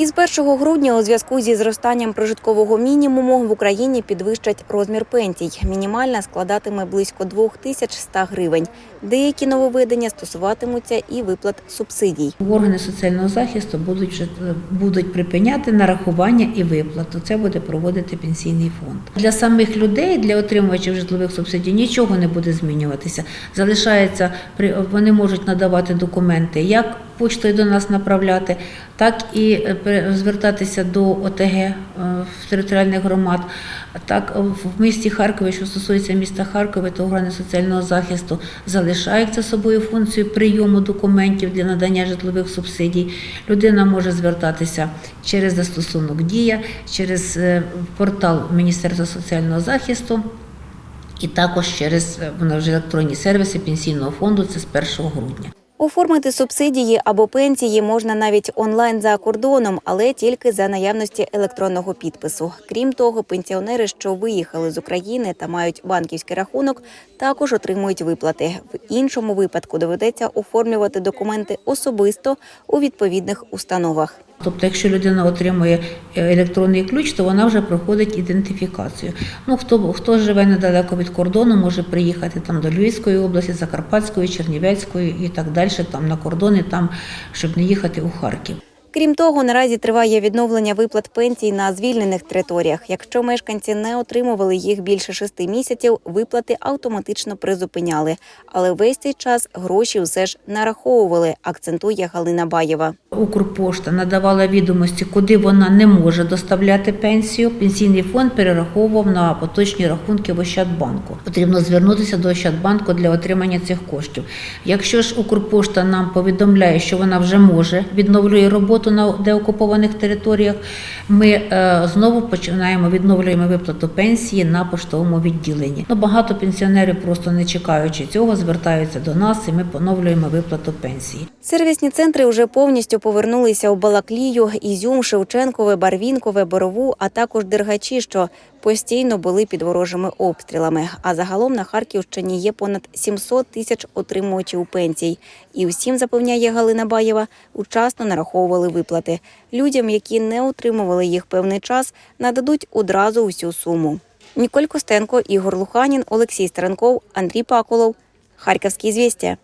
Із 1 грудня у зв'язку зі зростанням прожиткового мінімуму в Україні підвищать розмір пенсій. Мінімальна складатиме близько 2100 гривень. Деякі нововведення стосуватимуться і виплат субсидій. Органи соціального захисту будуть вже будуть припиняти нарахування і виплату. Це буде проводити пенсійний фонд. Для самих людей, для отримувачів житлових субсидій, нічого не буде змінюватися. Залишається вони можуть надавати документи як почтою до нас направляти, так і е, звертатися до ОТГ е, в територіальних громад. Так в місті Харкові, що стосується міста Харкова, то органи соціального захисту залишають за собою функцію прийому документів для надання житлових субсидій. Людина може звертатися через застосунок Дія, через е, портал Міністерства соціального захисту. І також через е, воно вже електронні сервіси пенсійного фонду. Це з 1 грудня. Оформити субсидії або пенсії можна навіть онлайн за кордоном, але тільки за наявності електронного підпису. Крім того, пенсіонери, що виїхали з України та мають банківський рахунок, також отримують виплати. В іншому випадку доведеться оформлювати документи особисто у відповідних установах. Тобто, якщо людина отримує е, електронний ключ, то вона вже проходить ідентифікацію. Ну хто хто живе недалеко від кордону, може приїхати там до Львівської області, Закарпатської, Чернівецької і так далі, там на кордони, там щоб не їхати у Харків. Крім того, наразі триває відновлення виплат пенсій на звільнених територіях. Якщо мешканці не отримували їх більше шести місяців, виплати автоматично призупиняли. Але весь цей час гроші все ж нараховували, акцентує Галина Баєва. Укрпошта надавала відомості, куди вона не може доставляти пенсію. Пенсійний фонд перераховував на поточні рахунки в Ощадбанку. Потрібно звернутися до Ощадбанку для отримання цих коштів. Якщо ж Укрпошта нам повідомляє, що вона вже може відновлює роботу на деокупованих територіях, ми е, знову починаємо відновлюємо виплату пенсії на поштовому відділенні. Ну багато пенсіонерів просто не чекаючи цього, звертаються до нас, і ми поновлюємо виплату пенсії. Сервісні центри вже повністю повернулися у Балаклію, Ізюм, Шевченкове, Барвінкове, Борову, а також Дергачі, що постійно були під ворожими обстрілами. А загалом на Харківщині є понад 700 тисяч отримувачів пенсій. І усім, запевняє Галина Баєва, учасно нараховували виплати. Людям, які не отримували їх певний час, нададуть одразу усю суму. Ніколь Костенко, Ігор Луханін, Олексій Старенков, Андрій Паколов. Харківські звістя.